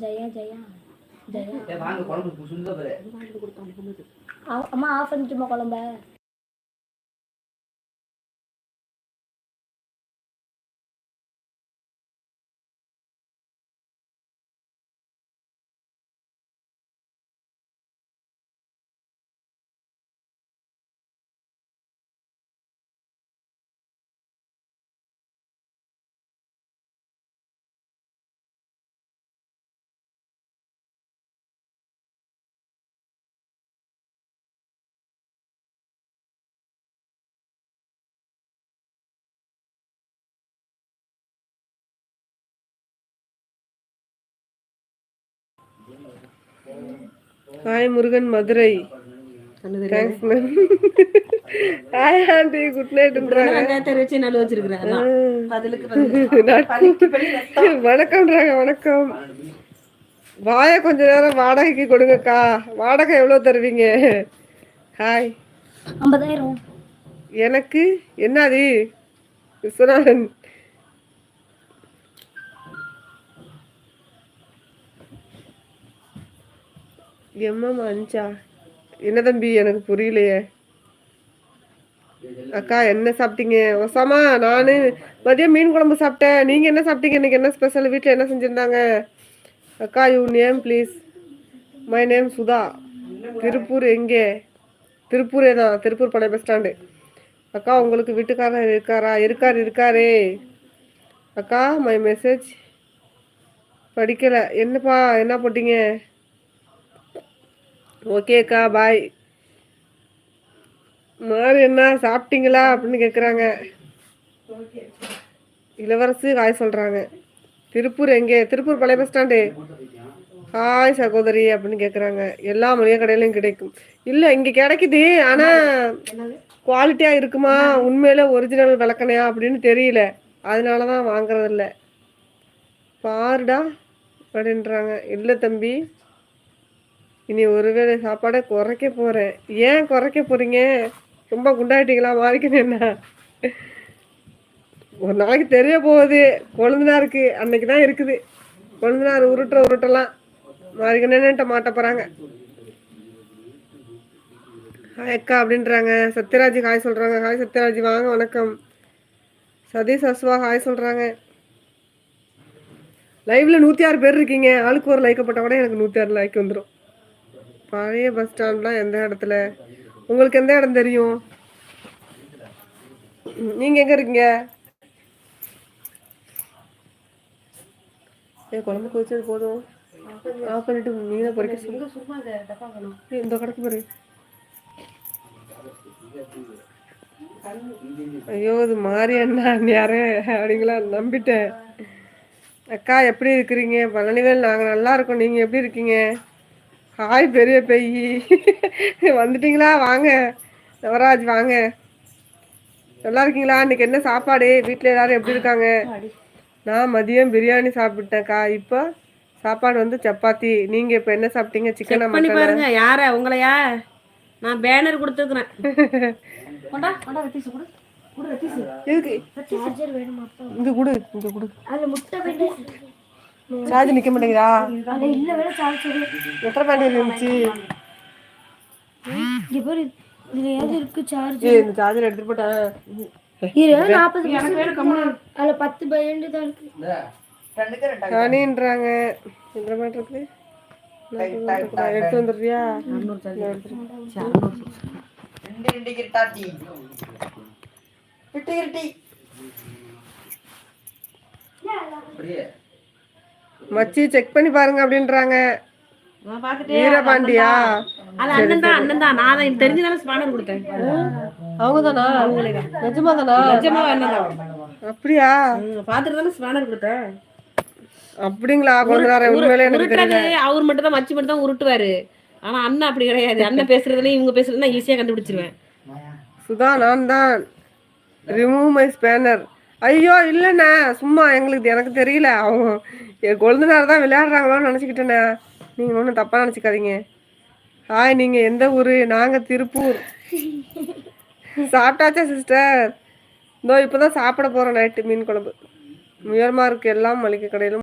ஜெயா ஜெயா. ஜெயா வாங்க குழம்பு அம்மா ஆஃப் பண்ணிட்டுமா குழம்ப. Hi Murugan Madurai thanks ma'am hi aunty good நைட்ன்றாங்க. வணக்கம்ன்றாங்க வணக்கம். வாயை கொஞ்ச நேரம் வாடகைக்கு கொடுங்கக்கா. வாடகை எவ்வளோ தருவீங்க? ஹாய் ஐம்பதாயிரம். எனக்கு என்னது? விஸ்வநாதன். எம்எம் அஞ்சா என்ன தம்பி எனக்கு புரியலையே. அக்கா என்ன சாப்பிட்டீங்க? ஒசாமா நான் மதியம் மீன் குழம்பு சாப்பிட்டேன். நீங்கள் என்ன சாப்பிட்டீங்க? இன்னைக்கு என்ன ஸ்பெஷல் வீட்டில் என்ன செஞ்சிருந்தாங்க? அக்கா you name please my name Sudha. Tiruppur எங்கே? திருப்பூரே தான். திருப்பூர் பழைய பஸ் ஸ்டாண்டு அக்கா உங்களுக்கு வீட்டுக்காரர் இருக்காரா? இருக்கார் இருக்காரே. அக்கா மை மெசேஜ் படிக்கலை. என்னப்பா என்ன போட்டீங்க? ஓகேக்கா பாய் மாறு என்ன சாப்பிட்டீங்களா அப்படின்னு கேட்குறாங்க இளவரசு ஹாய் சொல்கிறாங்க திருப்பூர் எங்கே? திருப்பூர் பழைய பஸ் ஸ்டாண்டு ஹாய் சகோதரி அப்படின்னு கேட்குறாங்க எல்லா மளிகை கடையிலையும் கிடைக்கும். இல்லை இங்கே கிடைக்குது ஆனால் குவாலிட்டியாக இருக்குமா? உண்மையில ஒரிஜினல் விளக்கணையா அப்படின்னு தெரியல. அதனால தான் வாங்குறதில்ல. பாருடா அப்படின்றாங்க. இல்லை தம்பி இனி ஒருவேளை சாப்பாடை குறைக்க போகிறேன் ஏன் குறைக்க போகிறீங்க ரொம்ப குண்டாயிட்டீங்களா? மாறிக்கணும் என்ன? ஒரு நாளைக்கு தெரிய போகுது. கொழுந்தனாருக்கு அன்னைக்கு தான் இருக்குது. கொழுந்தனார் உருட்டுற உருட்டெல்லாம் மாறிக்கணுன்ட்டு மாட்ட போகிறாங்க ஹாய் அக்கா அப்படின்றாங்க. சத்யராஜ் ஹாய் சொல்கிறாங்க ஹாய் சத்யராஜ் வாங்க வணக்கம். சதீஷ் அஸ்வா ஹாய் சொல்கிறாங்க லைவ்ல நூற்றி ஆறு பேர் இருக்கீங்க. ஆளுக்கு ஒரு லைக்கப்பட்ட கூட எனக்கு நூற்றி ஆறு லைக் வந்துடும் பழைய பஸ் ஸ்டாண்ட்லாம் எந்த இடத்துல? உங்களுக்கு எந்த இடம் தெரியும்? நீங்க எங்க இருக்கீங்க? ஏ குழம்பு கொதிச்சது போதும். ஆஃப் பண்ணிட்டு மீனை பொறிக்க சொல்லு இந்த கடைக்கு பாரு ஐயோ இது மாறி அண்ணா யாரு அப்படிங்களா நம்பிட்டேன். அக்கா எப்படி இருக்கிறீங்க? பழனிவேல் நாங்கள் நல்லா இருக்கோம். நீங்கள் எப்படி இருக்கீங்க? ஹாய் பெரிய பெய்யி வந்துட்டீங்களா? வாங்க. நவராஜ் வாங்க. நல்லா இருக்கீங்களா? இன்னைக்கு என்ன சாப்பாடு? வீட்டில் எல்லாரும் எப்படி இருக்காங்க? நான் மதியம் பிரியாணி சாப்பிட்டேன்க்கா. இப்போ சாப்பாடு வந்து சப்பாத்தி. நீங்கள் இப்போ என்ன சாப்பிட்டீங்க? சிக்கனா பண்ணி மட்டனா பாருங்க. யார? உங்களையா? நான் பேனர் கொடுத்துருக்குறேன். கொண்டா கொண்டா ரத்தீஸ் கொடு. கொடு ரத்தீஸ் எதுக்கு? சார்ஜர் வேணுமா அப்பா இங்கே கொடு. சார்ஜ் நிற்க மாட்டேங்குதா? எத்தனை பேண்ட் இருந்துச்சு? இங்க பாரு இதுல ஏதாவது இருக்கு சார்ஜ் இந்த சார்ஜர் எடுத்துட்டு போட்டேன் இரு நாற்பது அதுல பத்து பையண்டு தான் இருக்கு ஹனின்றாங்க எத்தனை பேண்ட் இருக்குது? எடுத்து வந்துடுறியா? மச்சி செக் பண்ணி பாருங்க அப்படின்றாங்க. வீரபாண்டியா? அது அண்ணன் தான் அண்ணன் தான். நான் தான் தெரிஞ்சுதானே ஸ்பானர் கொடுத்தேன். அவங்க தானா. நிஜமா தானா நிஜமா அண்ணன் தான். அப்படியா? பார்த்துட்டு தானே ஸ்பானர் கொடுத்தேன். அப்படிங்களா? கொஞ்ச நேரம் உண்மையிலே எனக்கு உருட்டுறது அவர் மட்டும் தான் மச்சி மட்டும் தான் உருட்டுவாரு. ஆனா அண்ணன் அப்படி கிடையாது. அண்ணன் பேசுறதுல இவங்க பேசுறதுல நான் ஈஸியா கண்டுபிடிச்சிருவேன். சுதா நான் தான். ரிமூவ் மை ஸ்பேனர் ஐயோ இல்லைண்ணே. சும்மா எங்களுக்கு எனக்கு தெரியல. அவங்க என் கொழுந்தனார் தான் விளையாடுறாங்களோன்னு நினச்சிக்கிட்டேண்ணே. நீங்கள் ஒன்றும் தப்பாக நினச்சிக்காதீங்க. ஹாய் நீங்கள் எந்த ஊர்? நாங்கள் திருப்பூர். சாப்பிட்டாச்சா சிஸ்டர்? இதோ இப்போ தான் சாப்பிட போகிறோம் நைட்டு மீன் குழம்பு. முயல்மாருக்கு எல்லாம் மளிகை கடையிலும்.